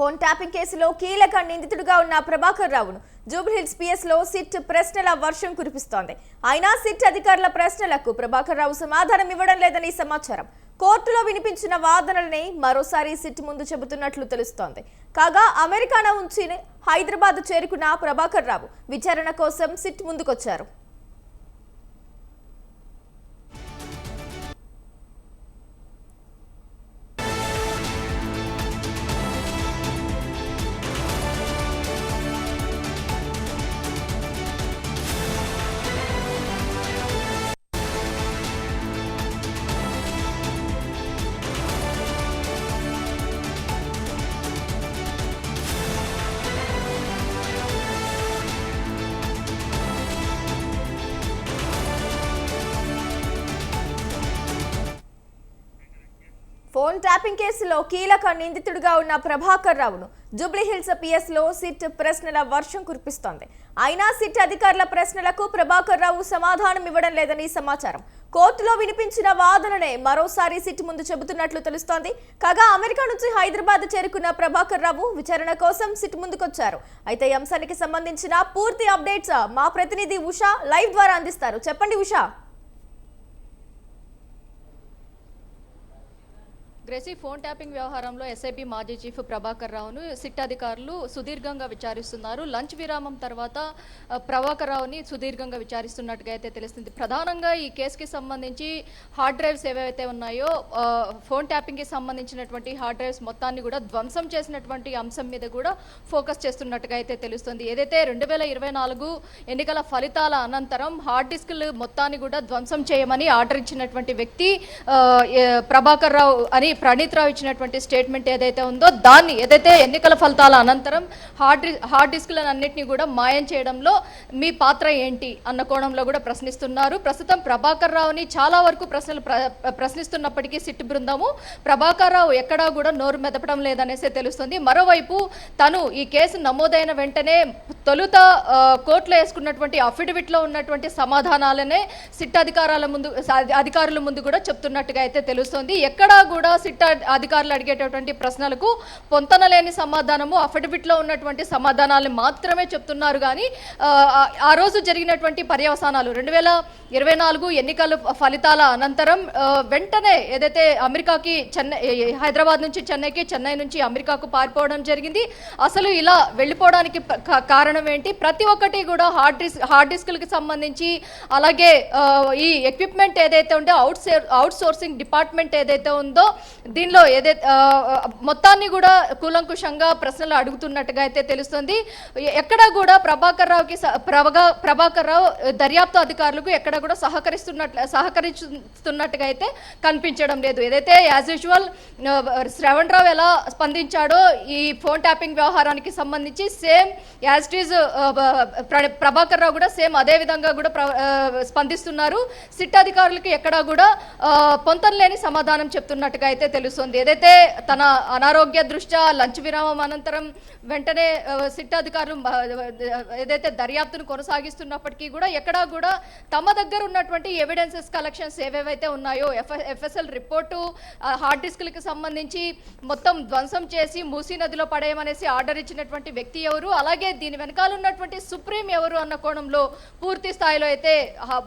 Phone tapping కేసులో కీలక నిందితుడిగా ఉన్న ప్రభాకర్ రావును జూబ్లీహిల్స్ పిఎస్లో సిట్ ప్రశ్నల వర్షం కురిపిస్తోంది. అయినా సిట్ అధికారుల ప్రశ్నలకు ప్రభాకర్ రావు సమాధానం ఇవ్వడం లేదని సమాచారం. కోర్టులో వినిపించిన వాదనలని మరోసారి సిట్ ముందు చెబుతున్నట్లు తెలుస్తోంది. కాగా అమెరికాన ఉంచి హైదరాబాద్ చేరుకున్న ప్రభాకర్ రావు విచారణ కోసం సిట్ ముందుకొచ్చారు. ఫోన్ ట్యాపింగ్ కేసులో కీలక నిందితుడిగా ఉన్న ప్రభాకర్ రావును జూబ్లీహిల్స్ పిఎస్లో సిట్ ప్రశ్నల వర్షం కురిపిస్తోంది. అయినా సిట్ అధికారుల ప్రశ్నలకు ప్రభాకర్ రావు సమాధానం ఇవ్వడం లేదని సమాచారం. కోర్టులో వినిపించిన వాదననే మరోసారి సిట్ ముందు చెబుతున్నట్లు తెలుస్తోంది. కాగా అమెరికా నుంచి హైదరాబాద్ చేరుకున్న ప్రభాకర్ రావు విచారణ కోసం సిట్ ముందుకొచ్చారు. అయితే ఈ అంశానికి సంబంధించిన పూర్తి అప్డేట్స్ మా ప్రతినిధి ఉషా లైవ్ ద్వారా అందిస్తారు. చెప్పండి ఉషా. గ్రేసీ ఫోన్ ట్యాపింగ్ వ్యవహారంలో ఎస్ఐబి మాజీ చీఫ్ ప్రభాకర్ రావును సిట్ అధికారులు సుదీర్ఘంగా విచారిస్తున్నారు. లంచ్ విరామం తర్వాత ప్రభాకర్ రావుని సుదీర్ఘంగా విచారిస్తున్నట్టుగా అయితే తెలుస్తుంది. ప్రధానంగా ఈ కేసుకి సంబంధించి హార్డ్ డ్రైవ్స్ ఏవైతే ఉన్నాయో ఫోన్ ట్యాపింగ్కి సంబంధించినటువంటి హార్డ్ డ్రైవ్స్ మొత్తాన్ని కూడా ధ్వంసం చేసినటువంటి అంశం మీద కూడా ఫోకస్ చేస్తున్నట్టుగా అయితే తెలుస్తుంది. ఏదైతే రెండు వేల ఇరవై నాలుగు ఎన్నికల ఫలితాల అనంతరం హార్డ్ డిస్క్లు మొత్తాన్ని కూడా ధ్వంసం చేయమని ఆర్డర్ ఇచ్చినటువంటి వ్యక్తి ప్రభాకర్ రావు అని ప్రణీత్ రావు ఇచ్చినటువంటి స్టేట్మెంట్ ఏదైతే ఉందో దాన్ని ఏదైతే ఎన్నికల ఫలితాల అనంతరం హార్డ్ హార్డ్ డిస్క్లను అన్నింటినీ కూడా మాయం చేయడంలో మీ పాత్ర ఏంటి అన్న కోణంలో కూడా ప్రశ్నిస్తున్నారు. ప్రస్తుతం ప్రభాకర్ రావుని చాలా వరకు ప్రశ్నలు ప్ర- ప్రశ్నిస్తున్నప్పటికీ సిట్ బృందము ప్రభాకర్ రావు ఎక్కడా కూడా నోరు మెదపడం లేదనేసి తెలుస్తుంది. మరోవైపు తను ఈ కేసు నమోదైన వెంటనే తొలుత కోర్టులో వేసుకున్నటువంటి అఫిడవిట్లో ఉన్నటువంటి సమాధానాలనే సిట్ అధికారాల ముందు అధికారుల ముందు కూడా చెప్తున్నట్టుగా అయితే తెలుస్తోంది. ఎక్కడా కూడా సిట్ అధికారులు అడిగేటటువంటి ప్రశ్నలకు పొంతనలేని సమాధానము అఫిడవిట్లో ఉన్నటువంటి సమాధానాలు మాత్రమే చెప్తున్నారు. కానీ ఆ, రోజు జరిగినటువంటి పర్యవసానాలు రెండు వేల ఇరవై నాలుగు ఎన్నికల ఫలితాల అనంతరం వెంటనే ఏదైతే అమెరికాకి చెన్నై హైదరాబాద్ నుంచి చెన్నైకి చెన్నై నుంచి అమెరికాకు పారిపోవడం జరిగింది. అసలు ఇలా వెళ్ళిపోవడానికి కారణం ఏంటి? ప్రతి ఒక్కటి కూడా హార్డ్ డిస్క్ హార్డ్ డిస్క్లకి సంబంధించి అలాగే ఈ ఎక్విప్మెంట్ ఏదైతే ఉందో అవుట్ అవుట్ సోర్సింగ్ డిపార్ట్మెంట్ ఏదైతే ఉందో దీనిలో ఏదైతే మొత్తాన్ని కూడా కూలంకుషంగా ప్రశ్నలు అడుగుతున్నట్టుగా అయితే తెలుస్తుంది. ఎక్కడా ఎక్కడ కూడా ప్రభాకర్ రావుకి స- ప్రభగా- ప్రభాకర్ రావు దర్యాప్తు అధికారులకు ఎక్కడ కూడా సహకరిస్తున్నట్లు సహకరిస్తున్నట్టుగా అయితే కనిపించడం లేదు. ఏదైతే యాజ్ యూజువల్ శ్రవణ్ రావు ఎలా స్పందించాడో ఈ ఫోన్ ట్యాపింగ్ వ్యవహారానికి సంబంధించి same as it is Prabhakar Rao కూడా సేమ్ అదే విధంగా కూడా ప్ర- స్పందిస్తున్నారు. సిట్ అధికారులకు ఎక్కడా కూడా పొంతం లేని సమాధానం చెప్తున్నట్టుగా అయితే తెలుస్తుంది. ఏదైతే తన అనారోగ్య దృష్ట్యా లంచ్ విరామం అనంతరం వెంటనే సిట్ అధికారులు ఏదైతే దర్యాప్తును కొనసాగిస్తున్నప్పటికీ కూడా ఎక్కడా కూడా తమ దగ్గర ఉన్నటువంటి ఎవిడెన్సెస్ కలెక్షన్స్ ఏవేవైతే ఉన్నాయో ఎఫ్ ఎఫ్ఎస్ఎల్ రిపోర్టు హార్డ్ డిస్క్లకు సంబంధించి మొత్తం ధ్వంసం చేసి మూసీ నదిలో పడేయమనేసి ఆర్డర్ ఇచ్చినటువంటి వ్యక్తి ఎవరు? అలాగే దీని వెనకాల ఉన్నటువంటి సుప్రీం ఎవరు అన్న కోణంలో పూర్తి స్థాయిలో అయితే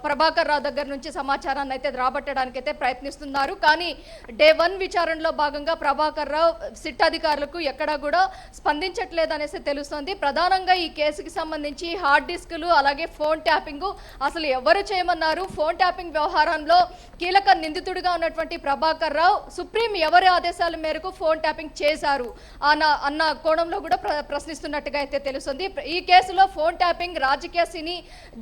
ప్రభాకర్ రావు దగ్గర నుంచి సమాచారాన్ని అయితే రాబట్టడానికి అయితే ప్రయత్నిస్తున్నారు. కానీ డే వన్ విచారణలో భాగంగా ప్రభాకర్ రావు సిట్ అధికారులకు ఎక్కడా కూడా స్పందించట్లేదు అనేసి తెలుస్తోంది. ప్రధానంగా ఈ కేసుకి సంబంధించి హార్డ్ డిస్కులు అలాగే ఫోన్ ట్యాపింగ్ అసలు ఎవరు చేయమన్నారు? ఫోన్ ట్యాపింగ్ వ్యవహారంలో కీలక నిందితుడిగా ఉన్నటువంటి ప్రభాకర్ రావు సుప్రీం ఎవరి ఆదేశాల మేరకు ఫోన్ ట్యాపింగ్ చేశారు? అన్న అన్న కోణంలో కూడా ప్ర ప్రశ్నిస్తున్నట్టుగా అయితే తెలుస్తుంది. ఈ కేసులో ఫోన్ ట్యాపింగ్ రాజకీయ సినీ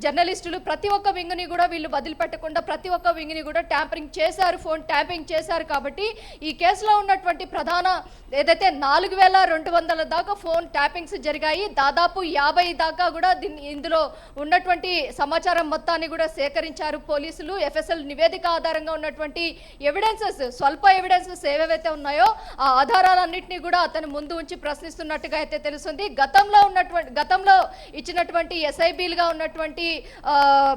జర్నలిస్టులు ప్రతి ఒక్క వింగుని కూడా వీళ్ళు వదిలిపెట్టకుండా ప్రతి ఒక్క వింగుని కూడా ట్యాంపరింగ్ చేశారు ఫోన్ ట్యాపింగ్ చేశారు కాబట్టి ఈ కేసులో ఉన్నటువంటి ప్రధాన ఏదైతే నాలుగు వేల రెండు వందల దాకా ఫోన్ ట్యాపింగ్స్ జరిగాయి దాదాపు యాభై దాకా కూడా దీన్ని ఇందులో ఉన్నటువంటి సమాచారం మొత్తాన్ని కూడా సేకరించారు పోలీసులు. ఎఫ్ఎస్ఎల్ నివేదిక ఆధారంగా ఉన్నటువంటి ఎవిడెన్సెస్ స్వల్ప ఎవిడెన్సెస్ ఏవేవైతే ఉన్నాయో ఆ ఆధారాలన్నింటినీ కూడా అతను ముందు ఉంచి ప్రశ్నిస్తున్నట్టుగా అయితే తెలుస్తుంది. గతంలో ఉన్నటువంటి గతంలో ఇచ్చినటువంటి ఎస్ఐబీలుగా ఉన్నటువంటి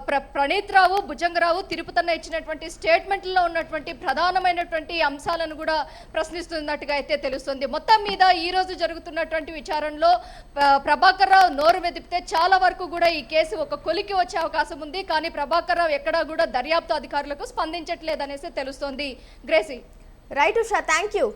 ప్ర ప్రణీత్ రావు భుజంగరావు తిరుపతన్న ఇచ్చినటువంటి స్టేట్మెంట్లో ఉన్నటువంటి ప్రధానమైనటువంటి అంశాలను కూడా ప్రశ్నిస్తున్నట్టుగా అయితే తెలుస్తుంది. మొత్తం మీద ఈ రోజు జరుగుతున్నటువంటి విచారణలో ప్రభాకర్ రావు నోరు వెదిపితే చాలా వరకు కూడా ఈ కేసు ఒక కొలికి వచ్చే అవకాశం ఉంది. కానీ ప్రభాకర్ రావు ఎక్కడా కూడా దర్యాప్తు అధికారులకు స్పందించట్లేదనేసి తెలుస్తోంది. Gracy. Right Usha thank you